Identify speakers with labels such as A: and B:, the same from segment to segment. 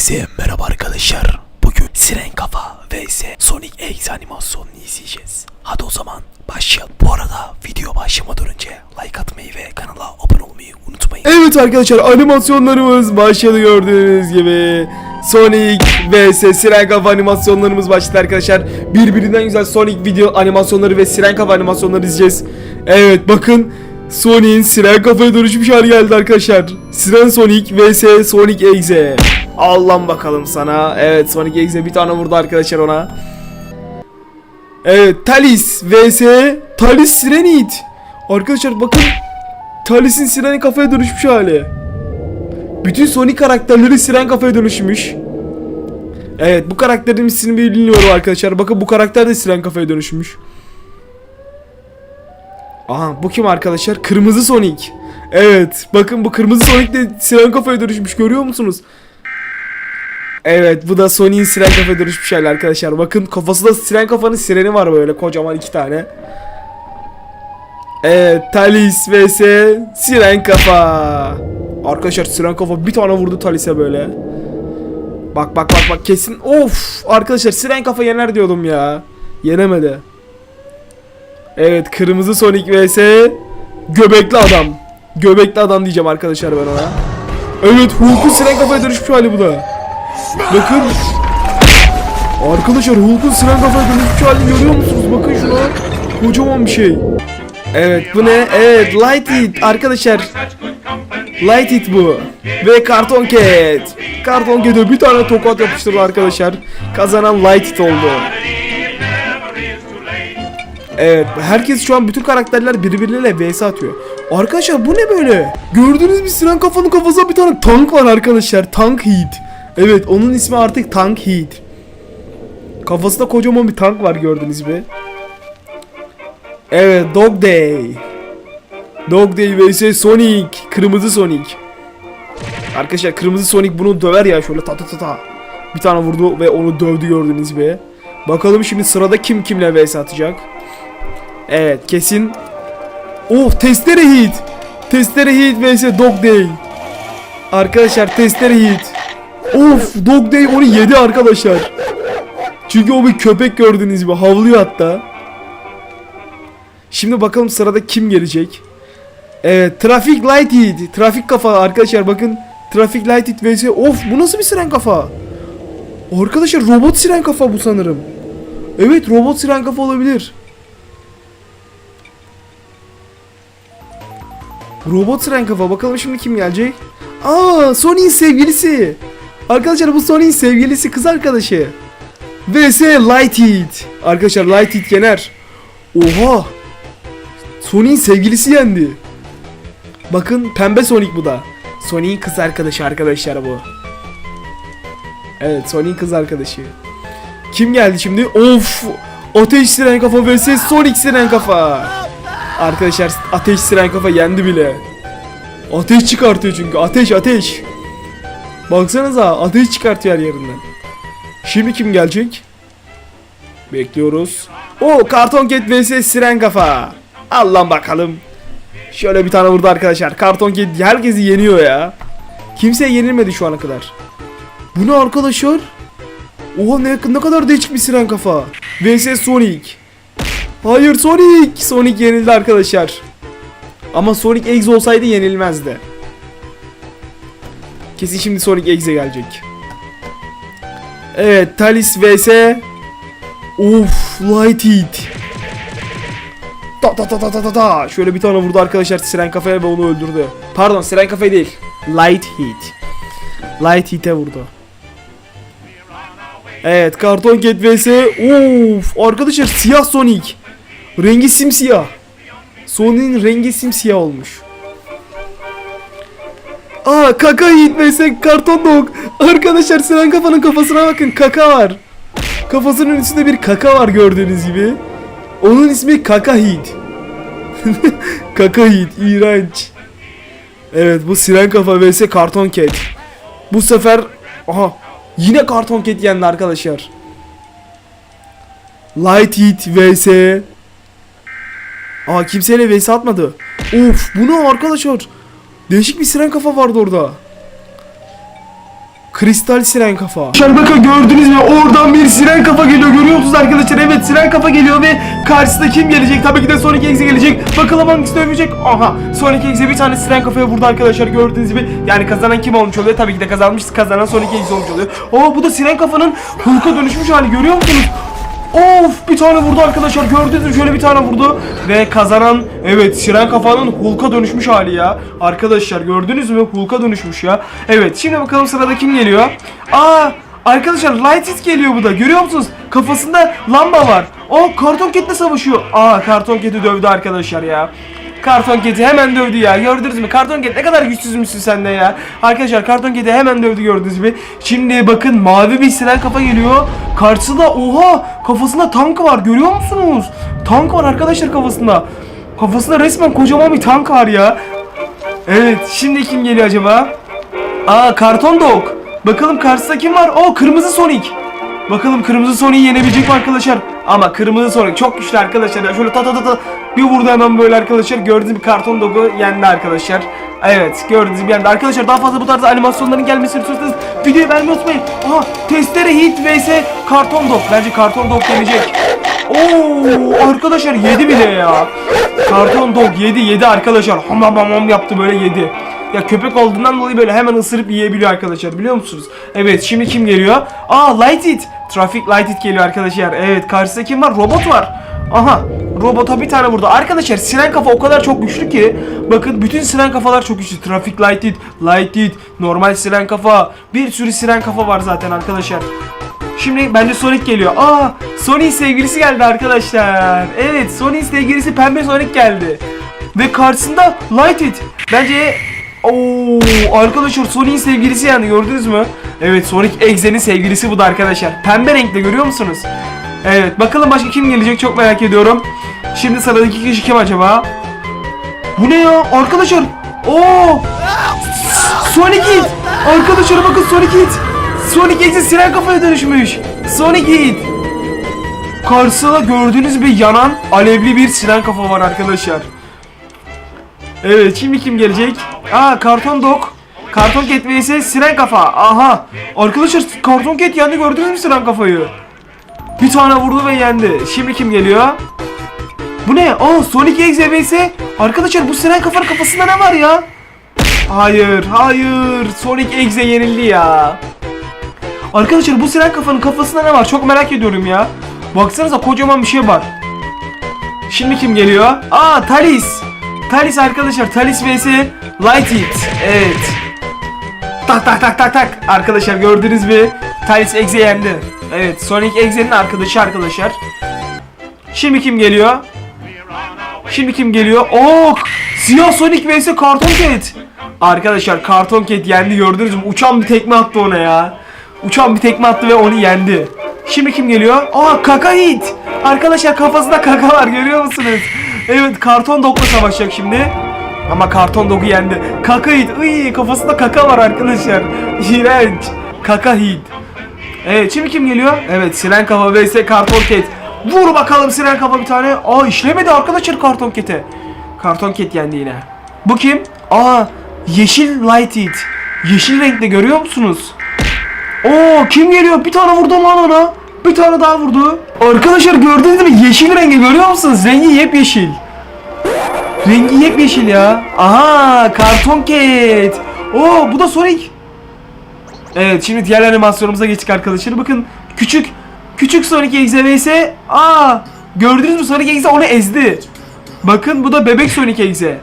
A: Herkese merhaba arkadaşlar. Bugün Siren Kafa vs Sonic X animasyonunu izleyeceğiz. Hadi o zaman başlayalım. Bu arada video başlamadan önce like atmayı ve kanala abone olmayı unutmayın.
B: Evet arkadaşlar animasyonlarımız başladı gördüğünüz gibi. Sonic vs Siren Kafa animasyonlarımız başladı arkadaşlar. Birbirinden güzel Sonic video animasyonları ve Siren Kafa animasyonları izleyeceğiz. Evet bakın Sonic'in Siren Kafa'ya dönüşmüş hali geldi arkadaşlar. Siren Sonic vs Sonic Exe. Allah'ım bakalım sana. Evet Sonic Exe bir tane vurdu arkadaşlar ona. Evet Talis vs Talis Sirenit. Arkadaşlar bakın Talis'in Siren kafaya dönüşmüş hali. Bütün Sonic karakterleri Siren kafaya dönüşmüş. Evet bu karakterin ismini bilmiyorum arkadaşlar. Bakın bu karakter de Siren kafaya dönüşmüş. Aha bu kim arkadaşlar? Kırmızı Sonic. Evet bakın bu kırmızı Sonic de Siren kafaya dönüşmüş görüyor musunuz? Evet bu da Sonic'in Siren kafaya dönüşmüş hali arkadaşlar. Bakın kafası da Siren kafanın sireni var böyle kocaman iki tane. Evet Talis vs Siren Kafa. Arkadaşlar Siren Kafa bir tane vurdu Talis'e böyle. Bak bak bak bak kesin of arkadaşlar Siren Kafa yener diyordum ya. Yenemedi. Evet kırmızı Sonic vs Göbekli adam. Göbekli adam diyeceğim arkadaşlar ben ona. Evet Hulk'un Siren Kafa'ya dönüşmüş hali bu da. Bakın. Arkadaşlar Hulk'un Siren Kafa'ya dönüşmüş halini görüyor musunuz? Bakın şuna. Kocaman bir şey. Evet bu ne? Evet Light It arkadaşlar. Light It bu. Ve Karton Cat. Karton Cat'e bir tane tokat yapıştırdı arkadaşlar. Kazanan Light It oldu. Evet herkes şu an bütün karakterler birbirleriyle vs atıyor. Arkadaşlar bu ne böyle? Gördüğünüz bir Siren kafanın kafasında bir tane tank var arkadaşlar. Tank Heat. Evet onun ismi artık Tank Heat. Kafasında kocaman bir tank var gördüğünüz gibi. Evet Dog Day. Dog Day vs Sonic. Kırmızı Sonic. Arkadaşlar kırmızı Sonic bunu döver ya şöyle ta ta ta ta. Bir tane vurdu ve onu dövdü gördüğünüz gibi. Bakalım şimdi sırada kim kimle vs atacak. Evet kesin. Oh testere hit. Testere hit vs Dog Day. Arkadaşlar testere hit. Of Dog Day onu yedi arkadaşlar. Çünkü o bir köpek gördüğünüz gibi havlıyor hatta. Şimdi bakalım sırada kim gelecek? Evet, Traffic Light Hit. Trafik kafa arkadaşlar bakın. Traffic Light Hit vs. Of bu nasıl bir siren kafa? Arkadaşlar robot siren kafa bu sanırım. Evet robot siren kafa olabilir. Robot siren kafa. Bakalım şimdi kim gelecek? Aa Sonic'in sevgilisi. Arkadaşlar bu Sonic'in sevgilisi kız arkadaşı. vs Light Hit. Arkadaşlar Light Hit yener. Oha. Sonic'in sevgilisi yendi. Bakın pembe Sonic bu da. Sonic'in kız arkadaşı arkadaşlar bu. Evet Sonic'in kız arkadaşı. Kim geldi şimdi? Of! Ateş siren kafa vs Sonic siren kafa. Arkadaşlar ateş siren kafa yendi bile. Ateş çıkartıyor çünkü. Ateş ateş. Baksanıza ateş çıkartıyor her yerinden. Şimdi kim gelecek? Bekliyoruz. O karton ket vs siren kafa. Allah bakalım. Şöyle bir tane vurdu arkadaşlar. Karton ket herkesi yeniyor ya. Kimse yenilmedi şu ana kadar. Bu ne arkadaşlar? Oha ne, ne kadar değişik bir siren kafa. vs Sonic. Hayır Sonic. Sonic yenildi arkadaşlar. Ama Sonic Eggs olsaydı yenilmezdi. Kesin şimdi Sonic Eggs'e gelecek. Evet Talis vs. Of Light Heat. Ta ta ta ta ta ta ta. Şöyle bir tane vurdu arkadaşlar Siren kafaya ve onu öldürdü. Pardon Siren kafaya değil Light Heat. Light Heat'e vurdu. Evet Karton Cat vs. Of arkadaşlar siyah Sonic. Rengi simsiyah. Sonic'in rengi simsiyah olmuş Aa kaka vs Karton Dog Arkadaşlar Siren kafanın kafasına bakın kaka var Kafasının üstünde bir kaka var gördüğünüz gibi. Onun ismi Kaka Heat. kaka Heat, iğrenç. Evet bu siren kafa vs karton cat. Bu sefer aha yine karton cat yendi arkadaşlar. Light Heat vs Aa kimseyle vs atmadı. Of bu ne arkadaşlar? Değişik bir siren kafa vardı orada. Kristal siren kafa. Bakın gördünüz mü? Oradan bir siren kafa geliyor. Görüyor musunuz arkadaşlar? Evet siren kafa geliyor ve karşısında kim gelecek? Tabii ki de Sonic Exe gelecek. Bakalım hangisi dövecek? Aha Sonic Exe bir tane siren kafaya vurdu arkadaşlar gördüğünüz gibi. Yani kazanan kim olmuş oluyor? Tabii ki de kazanmış. Kazanan Sonic Exe olmuş oluyor. Aa bu da siren kafanın Hulk'a dönüşmüş hali görüyor musunuz? Of bir tane vurdu arkadaşlar gördünüz mü? Şöyle bir tane vurdu. Ve kazanan evet Siren kafanın Hulk'a dönüşmüş hali ya. Arkadaşlar gördünüz mü? Hulk'a dönüşmüş ya. Evet şimdi bakalım sırada kim geliyor? Aa arkadaşlar Light It geliyor bu da. Görüyor musunuz? Kafasında lamba var. O karton ketle savaşıyor. Aa karton keti dövdü arkadaşlar ya Karton kedi hemen dövdü ya. Gördünüz mü? Karton kedi ne kadar güçsüzmüşsün sen de ya. Arkadaşlar karton kedi hemen dövdü gördünüz mü? Şimdi bakın mavi bir siren kafa geliyor. Karşısında oha kafasında tank var görüyor musunuz? Tank var arkadaşlar kafasında. Kafasında resmen kocaman bir tank var ya. Evet şimdi kim geliyor acaba? Aa karton dog. Bakalım karşısında kim var? O kırmızı Sonic. Bakalım kırmızı Sonic'i yenebilecek mi arkadaşlar? Ama kırmızı Sonic çok güçlü arkadaşlar. Şöyle ta ta ta ta bir vurdu hemen böyle arkadaşlar. Gördüğünüz bir karton dogu yendi arkadaşlar. Evet gördüğünüz gibi yendi. Arkadaşlar daha fazla bu tarz animasyonların gelmesini istiyorsanız videoyu beğenmeyi unutmayın. Aha testere hit vs karton dog. Bence karton dog yenecek. Oo arkadaşlar yedi bile ya. Karton dog yedi yedi arkadaşlar. Ham ham yaptı böyle yedi. Ya köpek olduğundan dolayı böyle hemen ısırıp yiyebiliyor arkadaşlar biliyor musunuz? Evet şimdi kim geliyor? Aa Light It. Traffic Light It geliyor arkadaşlar. Evet karşısında kim var? Robot var. Aha robota bir tane vurdu. Arkadaşlar siren kafa o kadar çok güçlü ki bakın bütün siren kafalar çok güçlü. Traffic Light It, Light It, normal siren kafa. Bir sürü siren kafa var zaten arkadaşlar. Şimdi bence Sonic geliyor. Aa, Sonic sevgilisi geldi arkadaşlar. Evet, Sonic sevgilisi pembe Sonic geldi. Ve karşısında Light It. Bence Oo arkadaşlar Sonic'in sevgilisi yani gördünüz mü? Evet Sonic Exe'nin sevgilisi bu da arkadaşlar. Pembe renkte görüyor musunuz? Evet bakalım başka kim gelecek çok merak ediyorum. Şimdi sıradaki kişi kim acaba? Bu ne ya arkadaşlar? Oo! Sonic It! Arkadaşlar bakın Sonic It! Sonic Exe siren kafaya dönüşmüş. Sonic It! Karşısında gördüğünüz gibi yanan alevli bir siren kafa var arkadaşlar. Evet şimdi kim gelecek? Aa karton dog. Karton cat vs siren kafa. Aha. Arkadaşlar karton cat yendi gördünüz mü siren kafayı? Bir tane vurdu ve yendi. Şimdi kim geliyor? Bu ne? Aa Sonic Exe vs. Arkadaşlar bu siren kafanın kafasında ne var ya? Hayır, hayır. Sonic Exe yenildi ya. Arkadaşlar bu siren kafanın kafasında ne var? Çok merak ediyorum ya. Baksanıza kocaman bir şey var. Şimdi kim geliyor? Aa Talis. Talis arkadaşlar. Talis vs Light It. Evet. Tak tak tak tak tak. Arkadaşlar gördünüz mü? Talis Exe yendi. Evet Sonic Exe'nin arkadaşı arkadaşlar. Şimdi kim geliyor? Şimdi kim geliyor? Oo! Siyah Sonic vs Karton Cat. Arkadaşlar Karton Cat yendi gördünüz mü? Uçan bir tekme attı ona ya. Uçan bir tekme attı ve onu yendi. Şimdi kim geliyor? Aa Kaka Hit. Arkadaşlar kafasında kaka var görüyor musunuz? Evet Karton Dog'la savaşacak şimdi. Ama Karton Dog'u yendi. Kaka Hit. Iy, kafasında kaka var arkadaşlar. İğrenç. Kaka Hit. Evet şimdi kim geliyor? Evet Siren Kafa vs Karton Cat. Vur bakalım Siren Kafa bir tane. Aa işlemedi arkadaşlar Karton Cat'e. Karton Cat yendi yine. Bu kim? Aa yeşil Light It. Yeşil renkte görüyor musunuz? Oo kim geliyor? Bir tane vurdu lan ona. Bir tane daha vurdu. Arkadaşlar gördünüz mü? Yeşil rengi görüyor musunuz? Rengi yepyeşil. Rengi yepyeşil ya. Aha Karton Cat. Oo bu da Sonic. Evet şimdi diğer animasyonumuza geçtik arkadaşlar. Bakın küçük küçük Sonic Exe vs. Aa gördünüz mü Sonic Exe onu ezdi. Bakın bu da bebek Sonic Exe.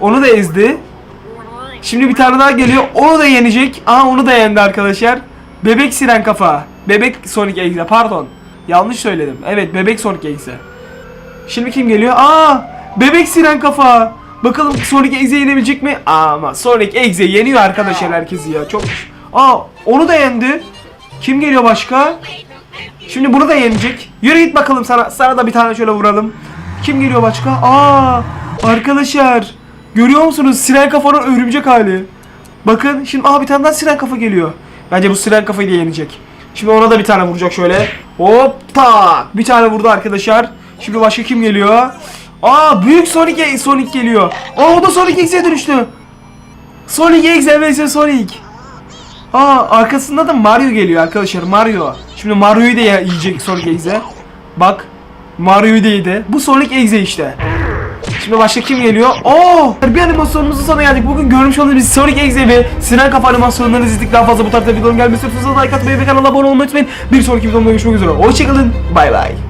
B: Onu da ezdi. Şimdi bir tane daha geliyor. Onu da yenecek. Aa onu da yendi arkadaşlar. Bebek siren kafa. Bebek Sonic Exe pardon. Yanlış söyledim. Evet bebek Sonic Exe. Şimdi kim geliyor? Aa bebek siren kafa. Bakalım Sonic Exe yenebilecek mi? Ama Sonic Exe yeniyor arkadaşlar herkesi ya. Çok Aa onu da yendi. Kim geliyor başka? Şimdi bunu da yenecek. Yürü git bakalım sana. Sana da bir tane şöyle vuralım. Kim geliyor başka? Aa arkadaşlar. Görüyor musunuz? Siren kafanın örümcek hali. Bakın şimdi aa bir tane daha siren kafa geliyor. Bence bu siren kafayı da yenecek. Şimdi ona da bir tane vuracak şöyle. Hop tak. Bir tane vurdu arkadaşlar. Şimdi başka kim geliyor? Aa büyük Sonic Sonic geliyor. Aa o da Sonic X'e dönüştü. Sonic X vs Sonic. Aa arkasında da Mario geliyor arkadaşlar Mario. Şimdi Mario'yu da yiyecek Sonic Exe. Bak Mario'yu da yedi. Bu Sonic Exe işte. Şimdi başka kim geliyor? Oo! Bir animasyonumuzun sonuna geldik. Bugün görmüş olduğunuz Sonic Exe ve Siren Kafa animasyonlarını izledik. Daha fazla bu tarzda videoların gelmesi için like atmayı ve kanala abone olmayı unutmayın. Bir sonraki videomda görüşmek üzere. Hoşçakalın. Bay bay.